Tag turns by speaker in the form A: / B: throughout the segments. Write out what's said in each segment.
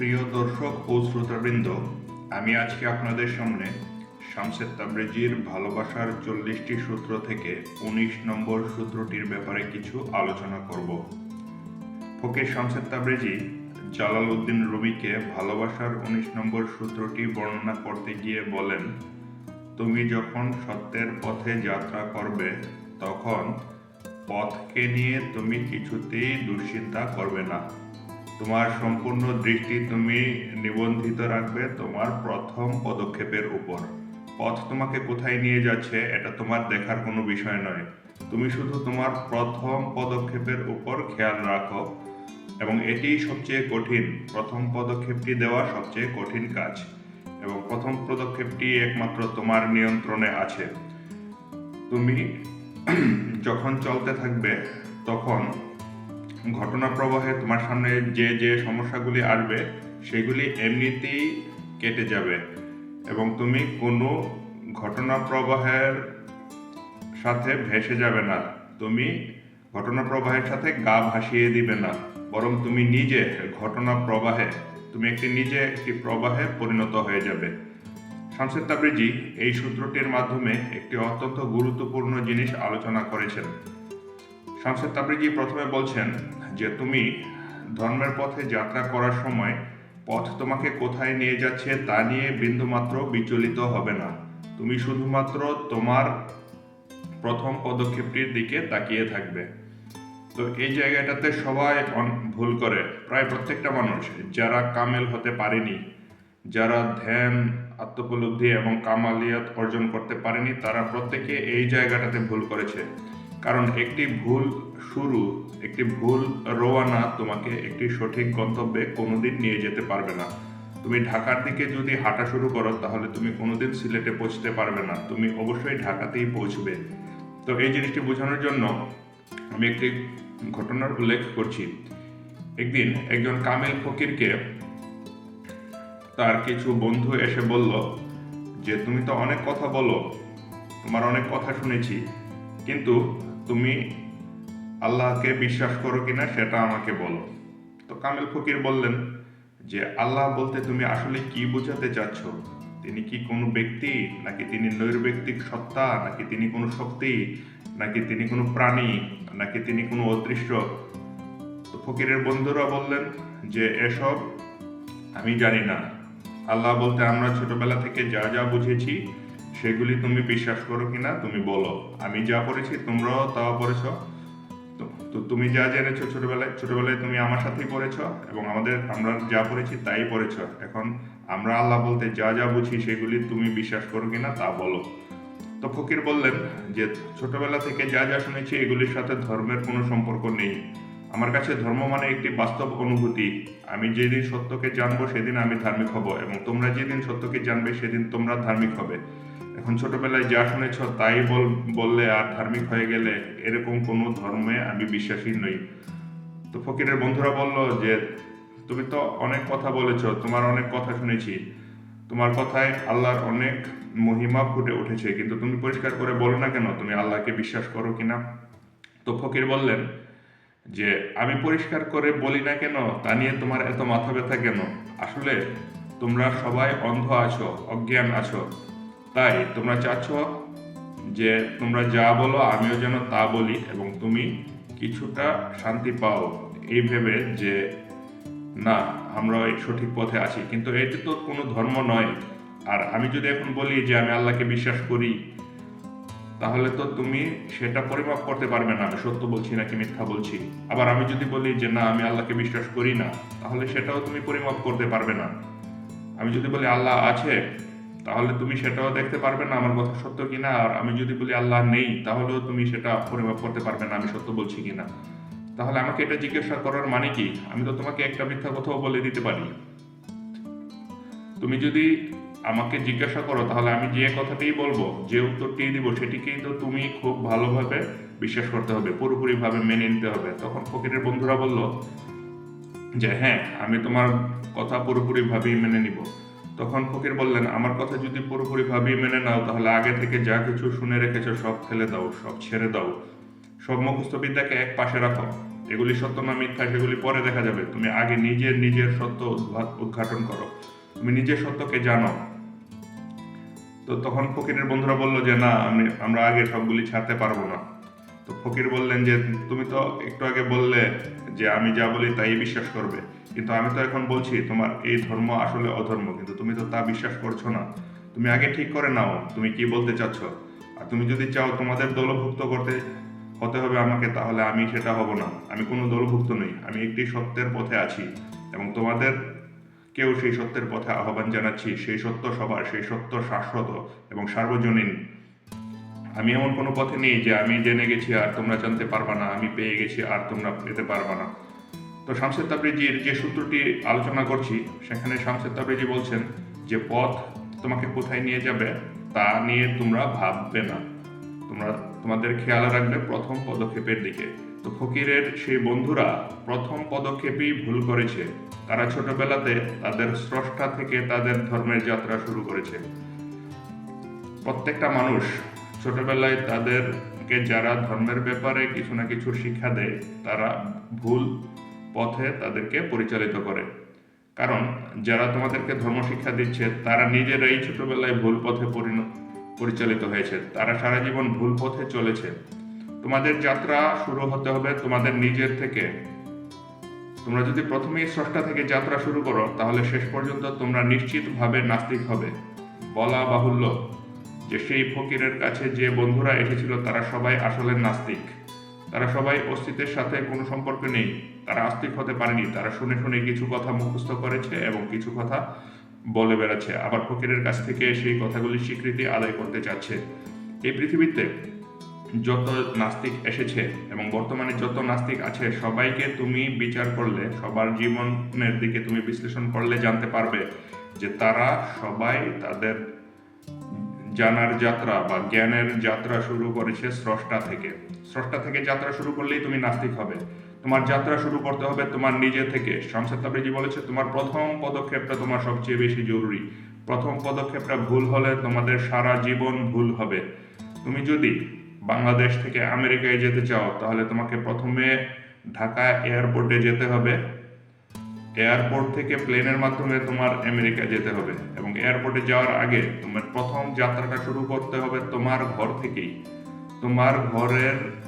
A: প্রিয় দর্শক ও শ্রোতাবৃন্দ, আমি আজকে আপনাদের সামনে শামসেদ তাবরেজির ভালোবাসার চল্লিশটি সূত্র থেকে উনিশ নম্বর সূত্রটির ব্যাপারে কিছু আলোচনা করব। ফকির শামসেদ তাবরেজি জালাল উদ্দিন রুমিকে ভালোবাসার উনিশ নম্বর সূত্রটি বর্ণনা করতে গিয়ে বলেন, তুমি যখন সত্যের পথে যাত্রা করবে, তখন পথকে নিয়ে তুমি কিছুতেই দুশ্চিন্তা করবে না। তোমার সম্পূর্ণ দৃষ্টি তুমি নিবন্ধিত রাখবে তোমার প্রথম পদক্ষেপের উপর। পথ তোমাকে কোথায় নিয়ে যাচ্ছে, এটা তোমার দেখার কোনো বিষয় নয়। তুমি শুধু তোমার প্রথম পদক্ষেপের উপর খেয়াল রাখো এবং এটিই সবচেয়ে কঠিন। প্রথম পদক্ষেপটি দেওয়া সবচেয়ে কঠিন কাজ এবং প্রথম পদক্ষেপটি একমাত্র তোমার নিয়ন্ত্রণে আছে। তুমি যখন চলতে থাকবে, তখন ঘটনা প্রবাহে তোমার সামনে যে যে সমস্যাগুলি আসবে, সেগুলি এমনিতেই কেটে যাবে। এবং তুমি কোনো ঘটনা প্রবাহের সাথে ভেসে যাবে না। তুমি ঘটনা প্রবাহের সাথে গা ভাসিয়ে দিবে না। বরং তুমি নিজে ঘটনা প্রবাহে তুমি একটি নিজে একটি প্রবাহে পরিণত হয়ে যাবে। শামসেদ তাবরিজি এই সূত্রটির মাধ্যমে একটি অত্যন্ত গুরুত্বপূর্ণ জিনিস আলোচনা করেছেন। শামসেদ তাবরিজি প্রথমে বলছেন যে তুমি ধর্মের পথে যাত্রা করার সময় পথ তোমাকে কোথায় নিয়ে যাচ্ছে তা নিয়ে বিন্দুমাত্র বিচলিত হবে না। তুমি শুধুমাত্র তোমার প্রথম পদক্ষেপটির দিকে তাকিয়ে থাকবে। তো এই জায়গাটাতে সবাই ভুল করে। প্রায় প্রত্যেকটা মানুষ, যারা কামেল হতে পারেনি, যারা ধ্যান, আত্মোপলব্ধি এবং কামালিয়াত অর্জন করতে পারেনি, তারা প্রত্যেকে এই জায়গাটাতে ভুল করেছে। কারণ একটি ভুল শুরু, একটি ভুল রোয়ানা তোমাকে একটি সঠিক গন্তব্যে কোনোদিন নিয়ে যেতে পারবে না। তুমি ঢাকার দিকে যদি হাঁটা শুরু করো, তাহলে তুমি কোনোদিন সিলেটে পৌঁছতে পারবে না। তুমি অবশ্যই ঢাকাতেই পৌঁছবে। তো এই জিনিসটি বোঝানোর জন্য আমি একটি ঘটনার উল্লেখ করছি। একদিন একজন কামেল ফকিরকে তার কিছু বন্ধু এসে বলল যে, তুমি তো অনেক কথা বলো, তোমার অনেক কথা শুনেছি, কিন্তু তুমি আল্লাহকে বিশ্বাস করো কিনা সেটা আমাকে বলো। তো কামেল ফকির বললেন যে, আল্লাহ বলতে তুমি আসলে কি বোঝাতে চাচ্ছ? তিনি কি কোনো ব্যক্তি নাকি তিনি নৈর্ব্যক্তিক সত্তা? নাকি তিনি কোনো শক্তি? নাকি তিনি কোনো প্রাণী? নাকি তিনি কোনো অদৃশ্য? তো ফকিরের বন্ধুরা বললেন যে, এসব আমি জানি না। আল্লাহ বলতে আমরা ছোটবেলা থেকে যা যা বুঝেছি সেগুলি তুমি বিশ্বাস করো কিনা, তুমি বলো। আমি যা পড়েছি, তোমরাও তাও পড়েছ। তো- তো তুমি যা জেনেছো ছোটবেলায় ছোটবেলায় তুমি আমার সাথেই পড়েছ এবং আমাদের, আমরা যা পড়েছি তাই পড়েছ। এখন আমরা আল্লাহ বলতে যা যা বুঝি সেগুলি তুমি বিশ্বাস করো কিনা তা বলো। তো ফকির বললেন যে, ছোটবেলা থেকে যা যা শুনেছি এগুলির সাথে ধর্মের কোনো সম্পর্ক নেই। আমার কাছে ধর্ম মানে একটি বাস্তব অনুভূতি। আমি যেদিন সত্যকে জানব সেদিন আমি ধার্মিক হব এবং তোমরা যেদিন সত্যকে জানবে সেদিন তোমরা ধার্মিক হবে। এখন ছোটবেলায় যা শুনেছ তাই বল, বললে আর ধার্মিক হয়ে গেলে এরকম কোনো ধর্মে আমি বিশ্বাসী নই। তো ফকিরের বন্ধুরা বলল যে, তুমি তো অনেক কথা বলেছ, তোমার অনেক কথা শুনেছি। তোমার কথায় আল্লাহর অনেক মহিমা ফুটে উঠেছে, কিন্তু তুমি পরিষ্কার করে বলো না কেন, তুমি আল্লাহকে বিশ্বাস করো কিনা তো ফকির বললেন যে, আমি পরিষ্কার করে বলি না কেন? তা নিয়ে তোমার এত মাথা ব্যথা কেন? আসলে তোমরা সবাই অন্ধ আছো, অজ্ঞান আছো। তাই তোমরা চাচ্ছ যে তোমরা যা বলো, আমিও যেন তা বলি এবং তুমি কিছুটা শান্তি পাও। এই ভেবে যে, না, আমরা এই সঠিক পথে আছি। কিন্তু এটি তো কোনো ধর্ম নয়। আর আমি যদি এখন বলি যে, আমি আল্লাহকে বিশ্বাস করি, তাহলে তো তুমি সেটা পরিমাপ করতে পারবে না। আমি সত্য বলছি নাকি মিথ্যা বলছি? আবার আমি যদি বলি যে, না, আমি আল্লাহকে বিশ্বাস করি না, তাহলে সেটাও তুমি পরিমাপ করতে পারবে না। আমি যদি বলি, আল্লাহ আছে তাহলে তুমি সেটাও দেখতে পারবে না আমার কথা সত্য কিনা? আর আমি যদি বলি আল্লাহ নেই, তাহলেও তুমি সেটা পরিমাপ করতে পারবে না, আমি সত্য বলছি কিনা? তাহলে আমাকে এটা জিজ্ঞাসা করার মানে কি? আমি তো তোমাকে একটা মিথ্যা কথাও বলে দিতে পারি। তুমি যদি আমাকে জিজ্ঞাসা করো, তাহলে আমি যে কথাটাই বলব, যে উত্তরটি দিব, সেটিকেই তো তুমি খুব ভালোভাবে বিশ্বাস করতে হবে, পুরোপুরিভাবে মেনে নিতে হবে। তখন ফকিরের বন্ধুরা বলল যে হ্যাঁ আমি তোমার কথা পুরোপুরিভাবেই মেনে নিব। তখন ফকির বললেন, আমার কথা যদি পুরোপুরিভাবেই মেনে নাও, তাহলে আগে থেকে যা কিছু শুনে রেখেছো সব ফেলে দাও, সব ছেড়ে দাও। সব মুখস্থ বিদ্যাকে এক পাশে রাখো। এগুলি সত্য না মিথ্যা, সেগুলি পরে দেখা যাবে। তুমি আগে নিজের নিজের সত্য উদ্ঘাটন করো। তুমি নিজের সত্যকে জানো। তো তখন ফকিরের বন্ধুরা বলল যে, না, আমি আমরা আগে সবগুলি ছাড়তে পারব না। তো ফকির বললেন যে, তুমি তো একটু আগে বললে যে, আমি যা বলি তাই বিশ্বাস করবে। কিন্তু আমি তো এখন বলছি, তোমার এই ধর্ম আসলে অধর্ম, কিন্তু তুমি তো তা বিশ্বাস করছ না। তুমি আগে ঠিক করে নাও, তুমি কি বলতে চাচ্ছ? আর তুমি যদি চাও তোমাদের দলভুক্ত করতে হতে হবে আমাকে, তাহলে আমি সেটা হব না। আমি কোনো দলভুক্ত নই, আমি একটি সত্যের পথে আছি। এবং তোমাদের কেউ সেই সত্যের পথে আহ্বান জানাচ্ছি, সেই সত্য সবার, সেই সত্য শাশ্বত এবং সার্বজনীন। আমি এমন কোনো পথে নেই যে আমি জেনে গেছি আর তোমরা জানতে পারবা না, আমি পেয়ে গেছি আর তোমরা পেতে পারবা না। তো শামসের তাবরিজির যে সূত্রটি আলোচনা করছি, সেখানে শামসের তাবরিজি বলছেন যে পথ তোমাকে কোথায় নিয়ে যাবে তা নিয়ে তোমরা ভাববে না। তোমরা, তোমাদের খেয়াল রাখবে প্রথম পদক্ষেপের দিকে। তো ফকিরের সেই বন্ধুরা প্রথম পদক্ষেপেই ভুল করেছে। তারা ছোটবেলাতে তাদের স্রষ্টা থেকে তাদের ধর্মের যাত্রা শুরু করেছে। প্রত্যেকটা মানুষ ছোটবেলায় তাদেরকে যারা ধর্মের ব্যাপারে কিছু না কিছু শিক্ষা দেয়, তারা ভুল পথে তাদেরকে পরিচালিত করে। কারণ, যারা তোমাদেরকে ধর্ম শিক্ষা দিচ্ছে, তারা নিজেরাই ছোটবেলায় ভুল পথে পরিণ- পরিচালিত হয়েছে। তারা সারা জীবন ভুল পথে চলেছে। তোমাদের যাত্রা শুরু হতে হবে তোমাদের নিজের থেকে। তোমরা যদি প্রথমেই স্রষ্টা থেকে যাত্রা শুরু করো, তাহলে শেষ পর্যন্ত তোমরা নিশ্চিতভাবে নাস্তিক হবে। বলা বাহুল্য যে সেই ফকিরের কাছে যে বন্ধুরা এসেছিল, তারা সবাই আসলে নাস্তিক। তারা সবাই অস্তিত্বের সাথে কোনো সম্পর্ক নেই। তারা আস্তিক হতে পারেনি। তারা শুনে শুনে কিছু কথা মুখস্থ করেছে এবং কিছু কথা বলে বেড়াচ্ছে। আবার ফকিরের কাছ থেকে সেই কথাগুলি স্বীকৃতি আদায় করতে চাচ্ছে। এই পৃথিবীতে যত নাস্তিক এসেছে এবং বর্তমানে যত নাস্তিক আছে, সবাইকে তুমি বিচার করলে, সবার জীবনের দিকে তুমি বিশ্লেষণ করলে জানতে পারবে যে তারা সবাই তাদের জানার যাত্রা বা জ্ঞানের যাত্রা শুরু করেছে স্রষ্টা থেকে। স্রষ্টা থেকে যাত্রা শুরু করলেই তুমি নাস্তিক হবে। তোমার যাত্রা শুরু করতে হবে তোমার নিজে থেকে। শামসাদ তাবরিজি বলেছে, তোমার প্রথম পদক্ষেপটা তোমার সবচেয়ে বেশি জরুরি। প্রথম পদক্ষেপটা ভুল হলে তোমাদের সারা জীবন ভুল হবে। তুমি যদি বাংলাদেশ থেকে আমেরিকায় যেতে চাও, তাহলে তোমাকে প্রথমে ঢাকা এয়ারপোর্টে যেতে হবে। এয়ারপোর্ট থেকে প্লেনের মাধ্যমে তোমার আমেরিকা যেতে হবে এবং এয়ারপোর্টে যাওয়ার আগে তোমার প্রথম যাত্রাটা শুরু করতে হবে তোমার ঘর থেকেই। তোমার ঘরের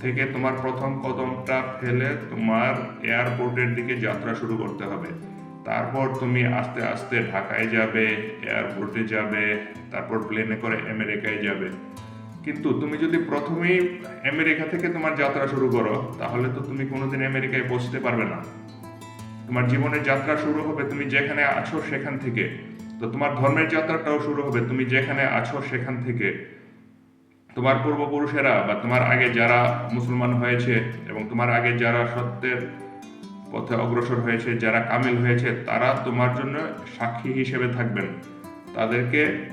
A: থেকে তোমার প্রথম কদমটা ফেলে তোমার এয়ারপোর্টের দিকে যাত্রা শুরু করতে হবে। তারপর তুমি আস্তে আস্তে ঢাকায় যাবে, এয়ারপোর্টে যাবে, তারপর প্লেনে করে আমেরিকায় যাবে। কিন্তু তুমি যদি প্রথমেই আমেরিকা থেকে তোমার যাত্রা শুরু করো, তাহলে তো তুমি কোনোদিন আমেরিকায় পৌঁছতে পারবে না। তোমার জীবনের যাত্রা শুরু হবে তুমি যেখানে আছো সেখান থেকে। তো তোমার ধর্মের যাত্রাটাও শুরু হবে তুমি যেখানে আছো সেখান থেকে। তোমার পূর্বপুরুষেরা বা তোমার আগে যারা মুসলমান হয়েছে এবং তোমার আগে যারা সত্যের পথে অগ্রসর হয়েছে, যারা কামিল হয়েছে, তারা তোমার জন্য সাক্ষী হিসেবে থাকবেন। তাদেরকে,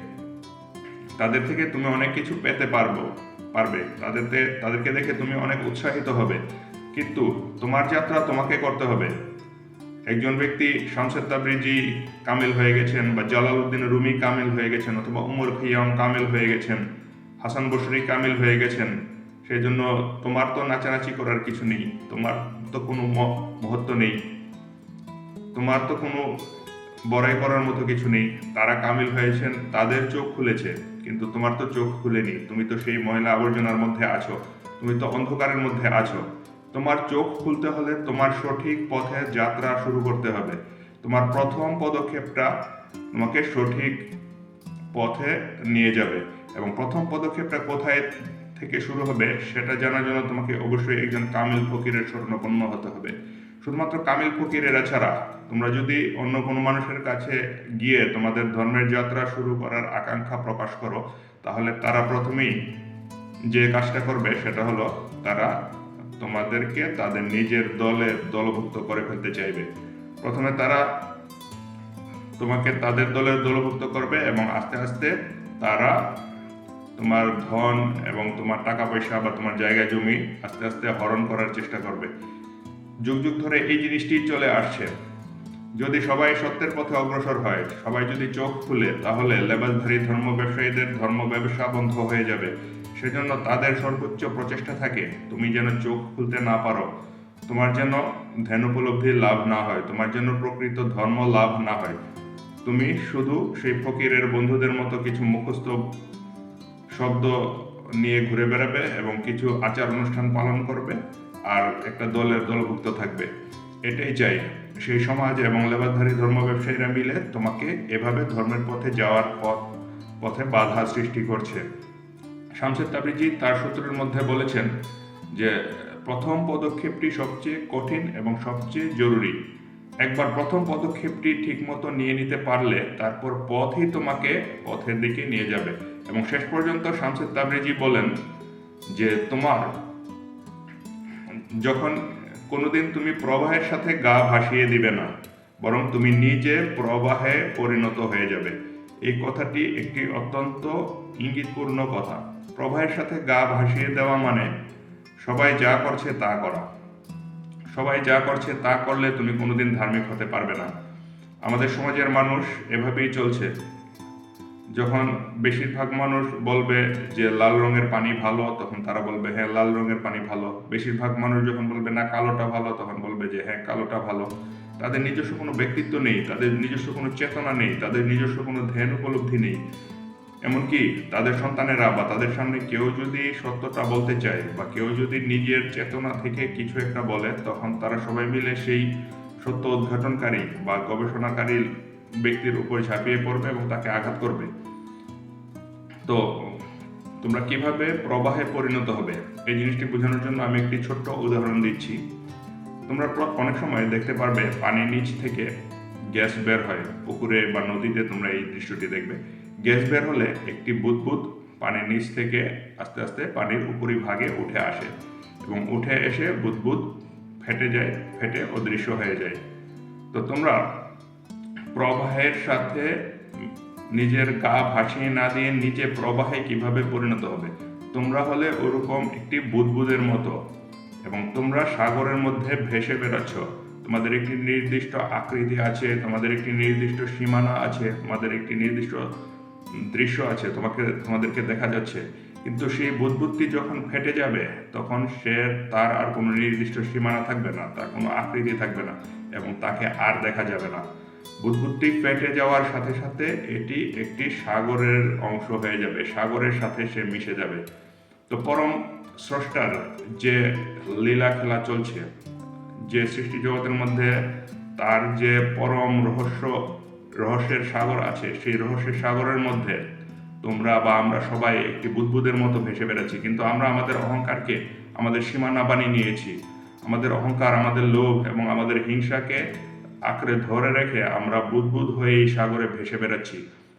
A: তাদের থেকে তুমি অনেক কিছু পেতে পারব, পারবে। তাদের তাদেরকে দেখে তুমি অনেক উৎসাহিত হবে। কিন্তু তোমার যাত্রা তোমাকে করতে হবে। একজন ব্যক্তি শামসেদ তাবরিজি কামিল হয়ে গেছেন বা জালালউদ্দিন রুমি কামিল হয়ে গেছেন অথবা উমর খিয়াম কামিল হয়ে গেছেন। হাসান বসরি কামিল হয়ে গেছেন। সেই জন্য তোমার তো নাচানাচি করার কিছু নেই, তোমার তো কোনো মহত্ব নেই। তোমার তো কোনো বড়াই করার মতো কিছু নেই। তারা কামিল হয়েছেন, তাদের চোখ খুলেছে, কিন্তু তোমার তো চোখ খুলেনি। তুমি তো সেই ময়লা আবর্জনার মধ্যে আছো, তুমি তো অন্ধকারের মধ্যে আছো। তোমার চোখ খুলতে হলে তোমার সঠিক পথে যাত্রা শুরু করতে হবে। তোমার প্রথম পদক্ষেপটা তোমাকে সঠিক পথে নিয়ে যাবে। এবং প্রথম পদক্ষেপটা কোথায় থেকে শুরু হবে, সেটা জানার জন্য তোমাকে অবশ্যই একজন কামিল ফকিরের স্বর্ণপন্ন হতে হবে। শুধুমাত্র কামিল ফকিরেরা ছাড়া, তোমরা যদি অন্য কোনো মানুষের কাছে গিয়ে তোমাদের ধর্মের যাত্রা শুরু করার আকাঙ্ক্ষা প্রকাশ করো, তাহলে তারা প্রথমেই যে কাজটা করবে, সেটা হলো তারা তোমাদেরকে তাদের নিজের দলে দলভুক্ত করে ফেলতে চাইবে। প্রথমে তারা তোমাকে তাদের দলের দলভুক্ত করবে এবং আস্তে আস্তে তারা তোমার ধন এবং তোমার টাকা পয়সা বা তোমার জায়গা জমি আস্তে আস্তে হরণ করার চেষ্টা করবে। যুগ যুগ ধরে এই জিনিসটি চলে আসছে। যদি সবাই সত্যের পথে অগ্রসর হয়, সবাই যদি চোখ খুলে, তাহলে লেবাসধারী ধর্ম ব্যবসায়ীদের ধর্ম ব্যবসা বন্ধ হয়ে যাবে। সেজন্য তাদের সর্বোচ্চ প্রচেষ্টা থাকে, তুমি যেন চোখ খুলতে না পারো। তোমার যেন ধ্যান উপলব্ধি লাভ না হয়, তোমার যেন প্রকৃত ধর্ম লাভ না হয়। তুমি শুধু সেই ফকিরের বন্ধুদের মতো কিছু মুখস্থ শব্দ নিয়ে ঘুরে বেড়াবে এবং কিছু আচার অনুষ্ঠান পালন করবে আর একটা দলের দলভুক্ত থাকবে। এটাই চাই। সেই সমাজ এবং লেবারধারী ধর্ম ব্যবসায়ীরা মিলে তোমাকে এভাবে ধর্মের পথে যাওয়ার পথ, পথে বাধা সৃষ্টি করছে। শামসেদ তাবরিজি তার সূত্রের মধ্যে বলেছেন যে, প্রথম পদক্ষেপটি সবচেয়ে কঠিন এবং সবচেয়ে জরুরি। একবার প্রথম পদক্ষেপটি ঠিকমতো নিয়ে নিতে পারলে তারপর পথই তোমাকে পথের দিকে নিয়ে যাবে। এবং শেষ পর্যন্ত শামসেদ তাবরিজি বলেন যে তোমার, যখন কোনোদিন তুমি প্রবাহের সাথে গা ভাসিয়ে দিবে না, বরং তুমি নিজে প্রবাহে পরিণত হয়ে যাবে। এই কথাটি একটি অত্যন্ত ইঙ্গিতপূর্ণ কথা। প্রবাহের সাথে গা ভাসিয়ে দেওয়া মানে সবাই যা করছে তা করা। সবাই যা করছে তা করলে তুমি কোনোদিন ধার্মিক হতে পারবে না। আমাদের সমাজের মানুষ এভাবেই চলছে। যখন বেশিরভাগ মানুষ বলবে যে লাল রঙের পানি ভালো, তখন তারা বলবে হ্যাঁ লাল রঙের পানি ভালো। বেশিরভাগ মানুষ যখন বলবে, না, কালোটা ভালো, তখন বলবে যে হ্যাঁ কালোটা ভালো। তাদের নিজস্ব কোনো ব্যক্তিত্ব নেই, তাদের নিজস্ব কোনো চেতনা নেই, তাদের নিজস্ব কোনো ধ্যান উপলব্ধি নেই। এমনকি তাদের সন্তানেরা বা তাদের সামনে কেউ যদি সত্যটা বলতে চায় বা কেউ যদি নিজের চেতনা থেকে কিছু একটা বলে, তখন তারা সবাই মিলে সেই সত্য উদ্ঘাটনকারী বা গবেষণাকারী ব্যক্তির উপর ঝাঁপিয়ে পড়বে এবং তাকে আঘাত করবে। তো তোমরা কীভাবে প্রবাহে পরিণত হবে? এই জিনিসটি বোঝানোর জন্য আমি একটি ছোট্ট উদাহরণ দিচ্ছি। তোমরা অনেক সময় দেখতে পারবে, পানির নিচ থেকে গ্যাস বের হয়। পুকুরে বা নদীতে তোমরা এই দৃশ্যটি দেখবে। গ্যাস বের হলে একটি বুদবুদ পানির নিচ থেকে আস্তে আস্তে পানির উপরি ভাগে উঠে আসে এবং উঠে এসে বুদবুদ ফেটে যায়, ফেটে অদৃশ্য হয়ে যায়। তো তোমরা প্রবাহের সাথে নিজের গা ভাসিয়ে না দিয়ে নিচে প্রবাহে কীভাবে পরিণত হবে? তোমরা হলে ওরকম একটি বুদবুদের মতো। এবং তোমরা সাগরের মধ্যে ভেসে বেড়াচ্ছ। তোমাদের একটি নির্দিষ্ট আকৃতি আছে, তোমাদের একটি নির্দিষ্ট সীমানা আছে, তোমাদের একটি নির্দিষ্ট দৃশ্য আছে, তোমাকে, তোমাদেরকে দেখা যাচ্ছে। কিন্তু সেই বুদবুদটি যখন ফেটে যাবে, তখন সে, তার আর কোনো নির্দিষ্ট সীমানা থাকবে না, তার কোনো আকৃতি থাকবে না, এবং তাকে আর দেখা যাবে না। বুদবুদটি ফেটে যাওয়ার সাথে সাথে এটি একটি সাগরের অংশ হয়ে যাবে, সাগরের সাথে সে মিশে যাবে। তো পরম স্রষ্টার যে লীলা খেলা চলছে, যে সৃষ্টি জগতের মধ্যে তার যে পরম রহস্য, রহস্যের সাগর আছে, সেই রহস্যের সাগরের মধ্যে তোমরা বা আমরা সবাই একটি বুদবুদের মতো ভেসে বেড়াচ্ছি। কিন্তু আমরা আমাদের অহংকারকে, আমাদের সীমানা বানিয়ে নিয়েছি। আমাদের অহংকার, আমাদের লোভ এবং আমাদের হিংসাকে আঁকড়ে ধরে রেখে আমরা বুদবুদ হয়ে এই সাগরে ভেসে বেড়াচ্ছি।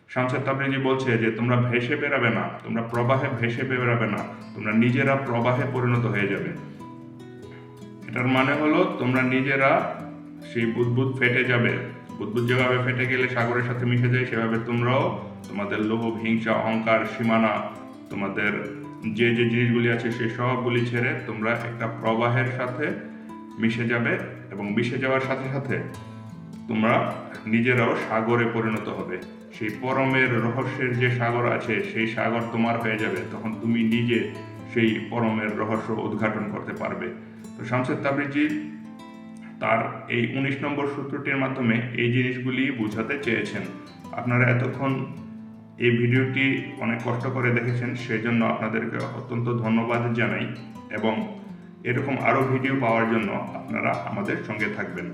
A: শামসাদ তাবরিজি বলছে যে, তোমরা ভেসে বেরাবে না, তোমরা প্রবাহে ভেসে বেরাবে না, তোমরা নিজেরা প্রবাহে পরিণত হয়ে যাবে। এটার মানে হলো, তোমরা নিজেরা সেই বুদবুদ ফেটে যাবে। বুদবুদ যেভাবে ফেটে গেলে সাগরের সাথে মিশে যায়, সেভাবে তোমরাও তোমাদের লোভ হিংসা, অহংকার, সীমানা, তোমাদের যে যে জিনিসগুলি আছে সেই সবগুলি ছেড়ে তোমরা একটা প্রবাহের সাথে মিশে যাবে এবং মিশে যাওয়ার সাথে সাথে তোমরা নিজেরাও সাগরে পরিণত হবে। সেই পরমের রহস্যের যে সাগর আছে, সেই সাগর তোমার হয়ে যাবে। তখন তুমি নিজে সেই পরমের রহস্য উদ্ঘাটন করতে পারবে। তো শামসেদ তাবরিজি তার এই উনিশ নম্বর সূত্রটির মাধ্যমে এই জিনিসগুলি বোঝাতে চেয়েছেন। আপনারা এতক্ষণ এই ভিডিওটি অনেক কষ্ট করে দেখেছেন সেই জন্য আপনাদেরকে অত্যন্ত ধন্যবাদ জানাই এবং এরকম আরও ভিডিও পাওয়ার জন্য আপনারা আমাদের সঙ্গে থাকবেন।